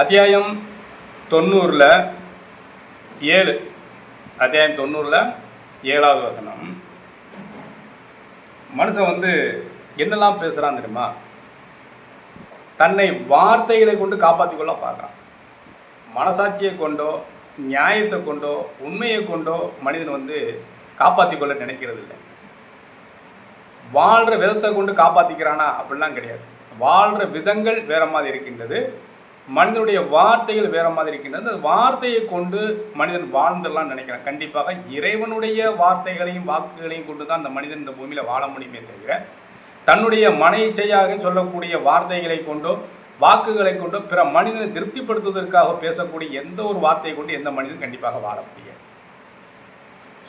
அத்தியாயம் தொண்ணூறில் ஏழு. அத்தியாயம் தொண்ணூறில் ஏழாவது வசனம். மனுஷன் வந்து என்னெல்லாம் பேசுகிறான் தெரியுமா? தன்னை வார்த்தைகளை கொண்டு காப்பாற்றிக்கொள்ள பார்க்குறான். மனசாட்சியை கொண்டோ நியாயத்தை கொண்டோ உண்மையை கொண்டோ மனிதன் வந்து காப்பாற்றிக்கொள்ள நினைக்கிறது இல்லை வாழ்கிற விதத்தை கொண்டு காப்பாற்றிக்கிறானா அப்படிலாம் கிடையாது. வாழ்கிற விதங்கள் வேற மாதிரி இருக்கின்றது. மனிதனுடைய வார்த்தைகள் வேற மாதிரி இருக்கின்றது. அந்த வார்த்தையை கொண்டு மனிதன் வாழ்ந்துடலாம் நினைக்கிறேன். கண்டிப்பாக இறைவனுடைய வார்த்தைகளையும் வாக்குகளையும் கொண்டு தான் அந்த மனிதன் இந்த பூமியில் வாழ முடியுமே தவிர தன்னுடைய மனைச்சையாக சொல்லக்கூடிய வார்த்தைகளை கொண்டோ வாக்குகளை கொண்டோ பிற மனிதனை திருப்திப்படுத்துவதற்காக பேசக்கூடிய எந்த ஒரு வார்த்தையை கொண்டு எந்த மனிதன் கண்டிப்பாக வாழ முடியாது.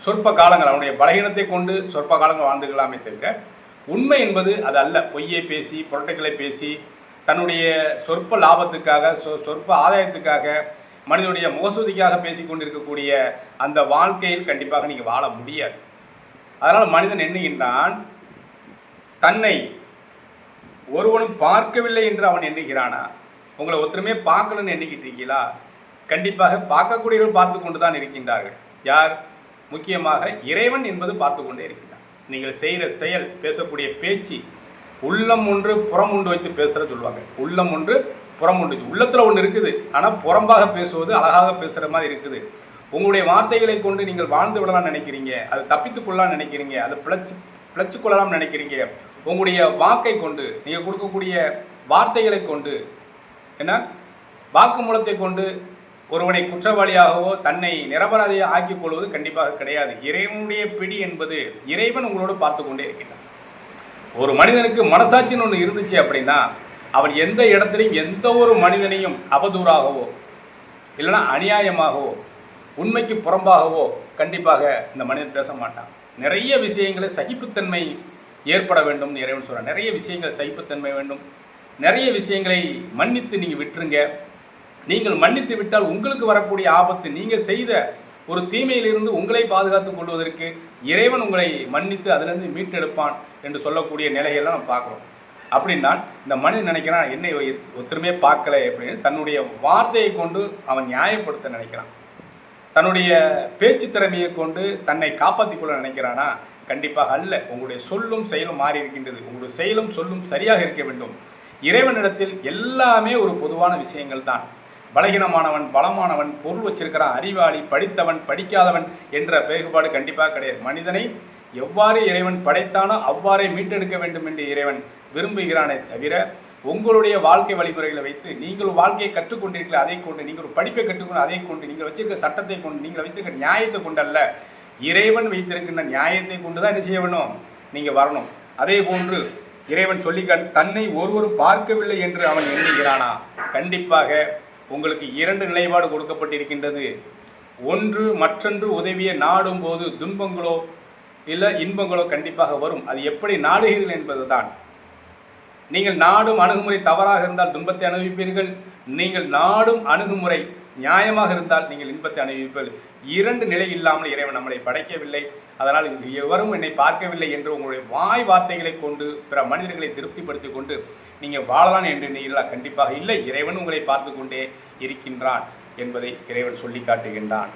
சொற்ப காலங்கள் அவனுடைய பலகீனத்தை கொண்டு சொற்ப காலங்கள் வாழ்ந்துக்கலாமே தவிர உண்மை என்பது அது அல்ல. பொய்யை பேசி புரட்டைகளை பேசி தன்னுடைய சொற்ப லாபத்துக்காக சொ சொற்ப ஆதாயத்துக்காக மனிதனுடைய மோசூதிக்காக பேசி கொண்டிருக்கக்கூடிய அந்த வாழ்க்கையில் கண்டிப்பாக நீங்கள் வாழ முடியாது. அதனால் மனிதன் எண்ணுகின்றான் தன்னை ஒருவனும் பார்க்கவில்லை என்று அவன் எண்ணுகிறானா? உங்களை ஒருத்தருமே பார்க்கணும்னு எண்ணிக்கிட்டு இருக்கீங்களா? கண்டிப்பாக பார்க்கக்கூடியவர்கள் பார்த்து கொண்டு தான் இருக்கின்றார்கள். யார்? முக்கியமாக இறைவன் என்பது பார்த்து கொண்டே இருக்கின்றான். நீங்கள் செய்கிற செயல் பேசக்கூடிய பேச்சு உள்ளம் ஒன்று புறம் ஒன்று வைத்து பேசுகிற சொல்லுவாங்க. உள்ளம் ஒன்று புறம் ஒன்று உள்ளத்தில் ஒன்று இருக்குது. ஆனால் புறம்பாக பேசுவது அழகாக பேசுகிற மாதிரி இருக்குது. உங்களுடைய வார்த்தைகளை கொண்டு நீங்கள் வாழ்ந்து விடலாம் நினைக்கிறீங்க. அதை தப்பித்துக்கொள்ளலாம் நினைக்கிறீங்க. அதை பிழைச்சி பிழைச்சு கொள்ளலாம் நினைக்கிறீங்க. உங்களுடைய வாக்கை கொண்டு நீங்கள் கொடுக்கக்கூடிய வார்த்தைகளை கொண்டு என்ன? வாக்குமூலத்தை கொண்டு ஒருவனை குற்றவாளியாகவோ தன்னை நிரபராதியாக ஆக்கிக் கொள்வது கண்டிப்பாக கிடையாது. இறைவனுடைய பிடி என்பது இறைவன் உங்களோடு பார்த்து கொண்டே இருக்கின்றான். ஒரு மனிதனுக்கு மனசாட்சின்னு ஒன்று இருந்துச்சு அப்படின்னா அவன் எந்த இடத்துலையும் எந்த ஒரு மனிதனையும் அவதூறாகவோ இல்லைன்னா அநியாயமாகவோ உண்மைக்கு புறம்பாகவோ கண்டிப்பாக இந்த மனிதன் பேச மாட்டான். நிறைய விஷயங்களை சகிப்புத்தன்மை ஏற்பட வேண்டும் இறைவன் சொல்கிறான் நிறைய விஷயங்கள் சகிப்புத்தன்மை வேண்டும். நிறைய விஷயங்களை மன்னித்து நீங்கள் விட்டுருங்க. நீங்கள் மன்னித்து விட்டால் உங்களுக்கு வரக்கூடிய ஆபத்து நீங்கள் செய்த ஒரு தீமையிலிருந்து உங்களை பாதுகாத்துக் கொள்வதற்கு இறைவன் உங்களை மன்னித்து அதிலிருந்து மீட்டெடுப்பான் என்று சொல்லக்கூடிய நிலையெல்லாம் நம்ம பார்க்குறோம். அப்படின்னா இந்த மனிதன் நினைக்கிறான் என்னை ஒருத்தருமே பார்க்கல அப்படின்னு தன்னுடைய வார்த்தையை கொண்டு அவன் நியாயப்படுத்த நினைக்கிறான். தன்னுடைய பேச்சு திறமையை கொண்டு தன்னை காப்பாற்றிக் கொள்ள நினைக்கிறானா? கண்டிப்பாக அல்ல. உங்களுடைய சொல்லும் செயலும் மாறி இருக்கின்றது. உங்களுடைய செயலும் சொல்லும் சரியாக இருக்க வேண்டும். இறைவனிடத்தில் எல்லாமே ஒரு பொதுவான விஷயங்கள் தான். பலகீனமானவன் பலமானவன் பொருள் வச்சிருக்கிறான் அறிவாளி படித்தவன் படிக்காதவன் என்ற வேறுபாடு கண்டிப்பாக கிடையாது. மனிதனை எவ்வாறு இறைவன் படைத்தானோ அவ்வாறே மீட்டெடுக்க வேண்டும் என்று இறைவன் விரும்புகிறானே தவிர உங்களுடைய வாழ்க்கை வழிமுறைகளை வைத்து நீங்கள் வாழ்க்கையை கற்றுக்கொண்டிருக்கிற அதை கொண்டு நீங்கள் ஒரு படிப்பை கற்றுக்கொண்டு அதை கொண்டு நீங்கள் வச்சிருக்க சட்டத்தை கொண்டு நீங்கள் வைத்திருக்க நியாயத்தை கொண்டல்ல இறைவன் வைத்திருக்கின்ற நியாயத்தை கொண்டு தான் என்ன செய்ய வேணும்? நீங்கள் வரணும். அதே போன்று இறைவன் சொல்லி தன்னை ஒருவரும் பார்க்கவில்லை என்று அவன் எண்ணுகிறானா? கண்டிப்பாக உங்களுக்கு இரண்டு நிலைப்பாடு கொடுக்கப்பட்டிருக்கின்றது. ஒன்று மற்றொன்று உதவியை நாடும் போது துன்பங்களோ இல்லை இன்பங்களோ கண்டிப்பாக வரும். அது எப்படி நாடுகிறீர்கள் என்பதுதான். நீங்கள் நாடும் அணுகுமுறை தவறாக இருந்தால் துன்பத்தை அனுபவிப்பீர்கள். நீங்கள் நாடும் அணுகுமுறை நியாயமாக இருந்தால் நீங்கள் இன்பத்தை அனுபவிப்பீர்கள் இரண்டு நிலை இல்லாமல் இறைவன் நம்மளை படைக்கவில்லை. அதனால் எவரும் என்னை பார்க்கவில்லை என்று உங்களுடைய வாய் வார்த்தைகளை கொண்டு பிற மனிதர்களை திருப்திப்படுத்தி கொண்டு நீங்கள் வாழலாம் என்று நீங்களா? கண்டிப்பாக இல்லை. இறைவன் உங்களை பார்த்து கொண்டே இருக்கின்றான் என்பதை இறைவன் சொல்லி காட்டுகின்றான்.